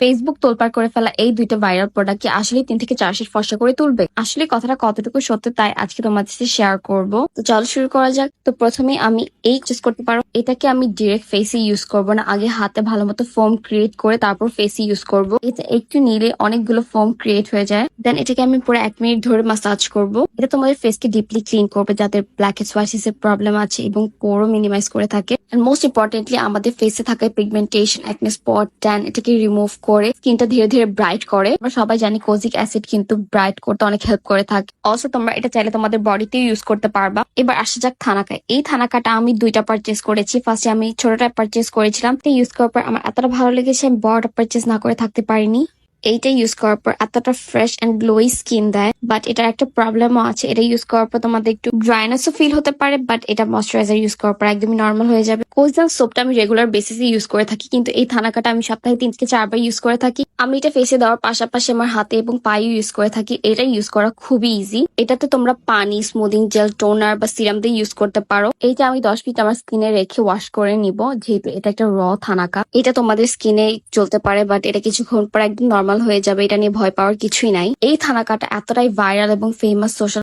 Facebook তোলপার করে ফেলা এই দুইটা ভাইরাল প্রোডাক্ট কি আসলে তিন থেকে চার শেড ফর্সা করে তুলবে? আসলে কথাটা কতটুকু সত্য তাই আজকে তোমাদের সাথে শেয়ার করব। তো চলো শুরু করা যাক। তো প্রথমে আমি এই চুজ করতে পারো। এটাকে আমি ডিরেক্ট ফেসে ইউজ করব না। আগে হাতে ভালো মতো ফোম ক্রিয়েট করে তারপর ফেসে ইউজ করব। এটা একটু নিলে অনেকগুলো ফোম ক্রিয়েট হয়ে যায়। দেন এটাকে আমি পুরো এক মিনিট ধরে মাসাজ করব। এটা তোমাদের ফেসকে ডিপলি ক্লিন করবে যাদের ব্ল্যাক হেডস এর প্রবলেম আছে এবং পোরও মিনিমাইজ করে থাকে। মোস্ট ইম্পর্টেন্টলি আমাদের ফেসে থাকা পিগমেন্টেশন একনে স্পট ট্যান এটাকে রিমুভ করে স্কিনটা ধীরে ধীরে ব্রাইট করে। আমরা সবাই জানি কোজিক অ্যাসিড কিন্তু ব্রাইট করতে অনেক হেল্প করে থাকে। অলসো তোমরা এটা চাইলে তোমাদের বডিতেও ইউজ করতে পারবা। এবার আসা যাক থানাকায় এই থানাকাটা আমি দুইটা পারচেস করেছি। ফার্স্টে আমি ছোটটা পারচেস করেছিলাম। ইউজ করার পর আমার এতটা ভালো লেগেছে, আমি বড়টা পারচেস না করে থাকতে পারিনি। এইটা ইউজ করার পর এতটা ফ্রেশ অ্যান্ড গ্লোই স্কিন দেয় বাট এটার একটা প্রবলেমও আছে। এটা ইউজ করার পর তোমাদের একটু ড্রাইনেসও ফিল হতে পারে বাট এটা ময়শ্চারাইজার ইউজ করার পর একদমই নর্মাল হয়ে যাবে। কোজাল সোপটা আমি রেগুলার বেসিসে ইউজ করে থাকি, কিন্তু এই থানাকাটা আমি সপ্তাহে তিন থেকে চারবার ইউজ করে থাকি। আমি এটা ফেসে দেওয়ার পাশাপাশি আমার হাতে এবং পায়ে ইউজ করে থাকি। এটা ইউজ করা খুবই ইজি এটাতে তোমরা পানি স্মুদিং জেল টোনার বা সিরাম দিয়ে ইউজ করতে পারো। এইটা আমি দশ মিনিট আমার স্কিনে রেখে ওয়াশ করে নিব, যেহেতু এটা একটা র থানাকা। এটা তোমাদের স্কিনে চলতে পারে বাট এটা কিছুক্ষণ পর একদম নর্মাল হয়ে যাবে, এটা নিয়ে ভয় পাওয়ার কিছুই নাই। এই থানা কাটা এতটাই ভাইরাল এবং ফেমাস সোশ্যাল